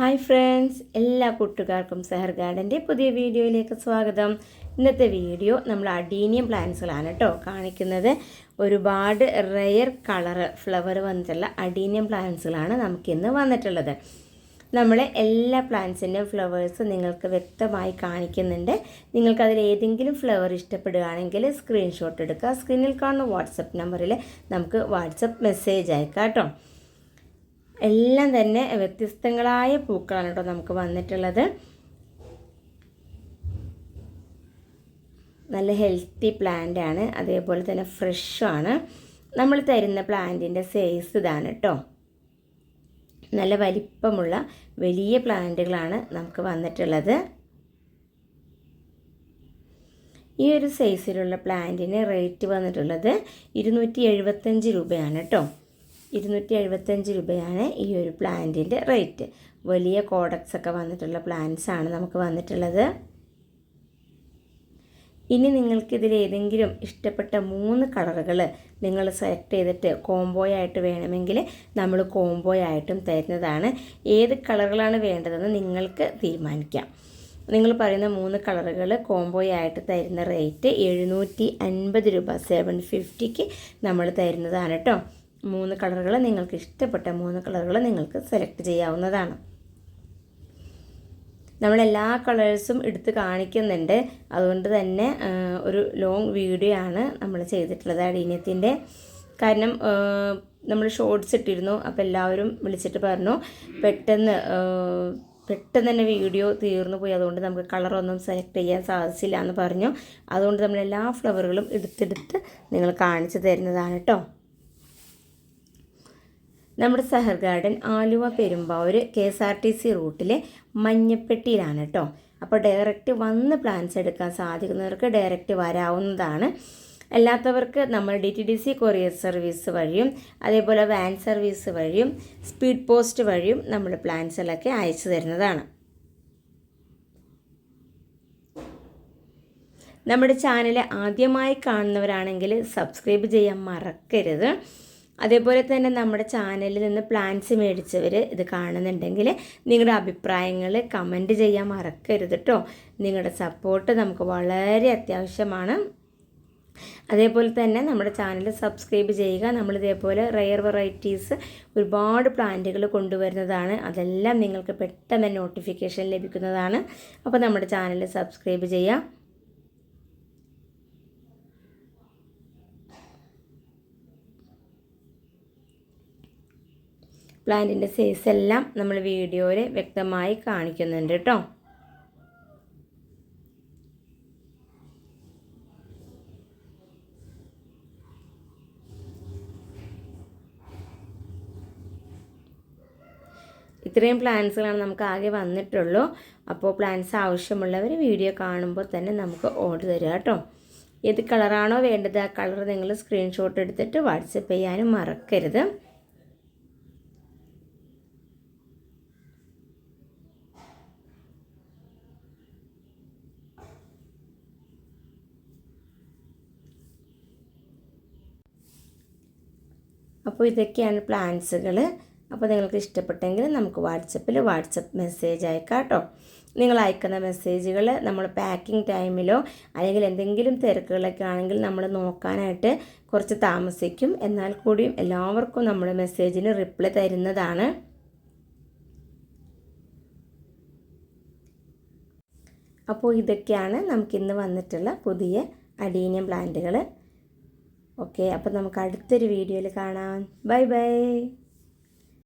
Hi friends എല്ലാ കൂട്ടുകാർക്കും സെഹർ ഗാർഡന്റെ പുതിയ വീഡിയോയിലേക്ക് സ്വാഗതം. ഇന്നത്തെ വീഡിയോ നമ്മൾ അഡീനിയം പ്ലാന്റ്സുകളാണ് കേട്ടോ കാണിക്കുന്നത്. ഒരുപാട് റെയർ കളറ് ഫ്ലവർ വന്നിട്ടുള്ള അഡീനിയം പ്ലാന്റ്സുകളാണ് നമുക്കിന്ന് വന്നിട്ടുള്ളത്. നമ്മളെ എല്ലാ പ്ലാന്റ്സിന്റെയും ഫ്ലവേഴ്സ് നിങ്ങൾക്ക് വ്യക്തമായി കാണിക്കുന്നുണ്ട്. നിങ്ങൾക്കതിൽ ഏതെങ്കിലും ഫ്ലവർ ഇഷ്ടപ്പെടുകയാണെങ്കിൽ സ്ക്രീൻഷോട്ട് എടുക്കുക. സ്ക്രീനിൽ കാണുന്ന വാട്സപ്പ് നമ്പറിൽ നമുക്ക് വാട്സപ്പ് മെസ്സേജ് അയക്കാം കേട്ടോ. എല്ലാം തന്നെ വ്യത്യസ്തങ്ങളായ പൂക്കളാണ് കേട്ടോ നമുക്ക് വന്നിട്ടുള്ളത്. നല്ല ഹെൽത്തി പ്ലാന്റ് ആണ്. അതേപോലെ തന്നെ ഫ്രഷാണ് നമ്മൾ തരുന്ന പ്ലാന്റിന്റെ സൈസ് ഇതാണ് കേട്ടോ. നല്ല വലിപ്പമുള്ള വലിയ പ്ലാന്റുകളാണ് നമുക്ക് വന്നിട്ടുള്ളത്. ഈ ഒരു സൈസിലുള്ള പ്ലാന്റിന് റേറ്റ് വന്നിട്ടുള്ളത് ഇരുന്നൂറ്റി എഴുപത്തഞ്ച് രൂപയാണ് കേട്ടോ. ഇരുന്നൂറ്റി എഴുപത്തഞ്ച് രൂപയാണ് ഈ ഒരു പ്ലാന്റിന്റെ റേറ്റ്. വലിയ കോഡക്സ് ഒക്കെ വന്നിട്ടുള്ള പ്ലാന്റ്സ് ആണ് നമുക്ക് വന്നിട്ടുള്ളത്. ഇനി നിങ്ങൾക്കിതിൽ ഏതെങ്കിലും ഇഷ്ടപ്പെട്ട മൂന്ന് കളറുകൾ നിങ്ങൾ സെലക്ട് ചെയ്തിട്ട് കോംബോ ആയിട്ട് വേണമെങ്കിൽ നമ്മൾ കോംബോ ആയിട്ടും തരുന്നതാണ്. ഏത് കളറുകളാണ് വേണ്ടതെന്ന് നിങ്ങൾക്ക് തീരുമാനിക്കാം. നിങ്ങൾ പറയുന്ന മൂന്ന് കളറുകൾ കോംബോ ആയിട്ട് തരുന്ന റേറ്റ് എഴുന്നൂറ്റി അൻപത് രൂപ. സെവൻ ഫിഫ്റ്റിക്ക് നമ്മൾ തരുന്നതാണ് കേട്ടോ. മൂന്ന് കളറുകൾ നിങ്ങൾക്ക് ഇഷ്ടപ്പെട്ട മൂന്ന് കളറുകൾ നിങ്ങൾക്ക് സെലക്ട് ചെയ്യാവുന്നതാണ്. നമ്മൾ എല്ലാ കളേഴ്സും എടുത്ത് കാണിക്കുന്നുണ്ട്. അതുകൊണ്ട് തന്നെ ഒരു ലോങ് വീഡിയോ ആണ് നമ്മൾ ചെയ്തിട്ടുള്ളത് അടീനത്തിന്റെ കാരണം നമ്മൾ ഷോർട്സ് ഇട്ടിരുന്നു. അപ്പോൾ എല്ലാവരും വിളിച്ചിട്ട് പറഞ്ഞു പെട്ടെന്ന് പെട്ടെന്ന് തന്നെ വീഡിയോ തീർന്നു പോയി. അതുകൊണ്ട് നമുക്ക് കളറൊന്നും സെലക്ട് ചെയ്യാൻ സാധിച്ചില്ല എന്ന് പറഞ്ഞു. അതുകൊണ്ട് നമ്മൾ എല്ലാ ഫ്ലവറുകളും എടുത്തെടുത്ത് നിങ്ങൾ കാണിച്ചു തരുന്നതാണ് കേട്ടോ നമ്മുടെ Sahar garden Aluva Perumbavoor K S R T C റൂട്ടിലെ മഞ്ഞപ്പെട്ടിയിലാണ് കേട്ടോ അപ്പോൾ ഡയറക്റ്റ് വന്ന് പ്ലാൻസ് എടുക്കാൻ സാധിക്കുന്നവർക്ക് ഡയറക്റ്റ് വരാവുന്നതാണ്. അല്ലാത്തവർക്ക് നമ്മൾ D T D C courier service വഴിയും അതേപോലെ വാൻ സർവീസ് വഴിയും സ്പീഡ് പോസ്റ്റ് വഴിയും നമ്മൾ പ്ലാൻസിലൊക്കെ അയച്ചു തരുന്നതാണ്. നമ്മുടെ ചാനൽ ആദ്യമായി കാണുന്നവരാണെങ്കിൽ സബ്സ്ക്രൈബ് ചെയ്യാൻ മറക്കരുത്. അതേപോലെ തന്നെ നമ്മുടെ ചാനലിൽ നിന്ന് പ്ലാൻസ് മേടിച്ചവർ ഇത് കാണുന്നുണ്ടെങ്കിൽ നിങ്ങളുടെ അഭിപ്രായങ്ങൾ കമന്റ് ചെയ്യാൻ മറക്കരുത് കേട്ടോ നിങ്ങളുടെ സപ്പോർട്ട് നമുക്ക് വളരെ അത്യാവശ്യമാണ്. അതേപോലെ തന്നെ നമ്മുടെ ചാനൽ സബ്സ്ക്രൈബ് ചെയ്യുക. നമ്മൾ ഇതേപോലെ റെയർ വെറൈറ്റീസ് ഒരുപാട് പ്ലാന്റുകൾ കൊണ്ടുവരുന്നതാണ്. അതെല്ലാം നിങ്ങൾക്ക് പെട്ടെന്ന് നോട്ടിഫിക്കേഷൻ ലഭിക്കുന്നതാണ്. അപ്പോൾ നമ്മുടെ ചാനൽ സബ്സ്ക്രൈബ് ചെയ്യാം. പ്ലാന്റിന്റെ സൈസ് എല്ലാം നമ്മൾ വീഡിയോയിൽ വ്യക്തമായി കാണിക്കുന്നുണ്ട് കേട്ടോ. ഇത്രയും പ്ലാൻസുകളാണ് നമുക്ക് ആകെ വന്നിട്ടുള്ളൂ. അപ്പോൾ പ്ലാൻസ് ആവശ്യമുള്ളവർ വീഡിയോ കാണുമ്പോൾ തന്നെ നമുക്ക് ഓർഡർ തരിക കേട്ടോ. ഏത് കളറാണോ വേണ്ടത് ആ കളർ നിങ്ങൾ സ്ക്രീൻഷോട്ട് എടുത്തിട്ട് വാട്സപ്പ് ചെയ്യാനും മറക്കരുത്. അപ്പോൾ ഇതൊക്കെയാണ് പ്ലാൻസുകൾ. അപ്പോൾ നിങ്ങൾക്ക് ഇഷ്ടപ്പെട്ടെങ്കിൽ നമുക്ക് വാട്സപ്പിൽ വാട്സപ്പ് മെസ്സേജ് അയക്കാം കേട്ടോ. നിങ്ങൾ അയക്കുന്ന മെസ്സേജുകൾ നമ്മൾ പാക്കിംഗ് ടൈമിലോ അല്ലെങ്കിൽ എന്തെങ്കിലും തിരക്കുകളൊക്കെ ആണെങ്കിൽ നമ്മൾ നോക്കാനായിട്ട് കുറച്ച് താമസിക്കും. എന്നാൽ കൂടിയും എല്ലാവർക്കും നമ്മൾ മെസ്സേജിന് റിപ്ലൈ തരുന്നതാണ്. അപ്പോൾ ഇതൊക്കെയാണ് നമുക്കിന്ന് വന്നിട്ടുള്ള പുതിയ അഡീനിയം പ്ലാന്റുകൾ. ഓക്കെ അപ്പോൾ നമുക്ക് അടുത്തൊരു വീഡിയോയിൽ കാണാം. Bye bye.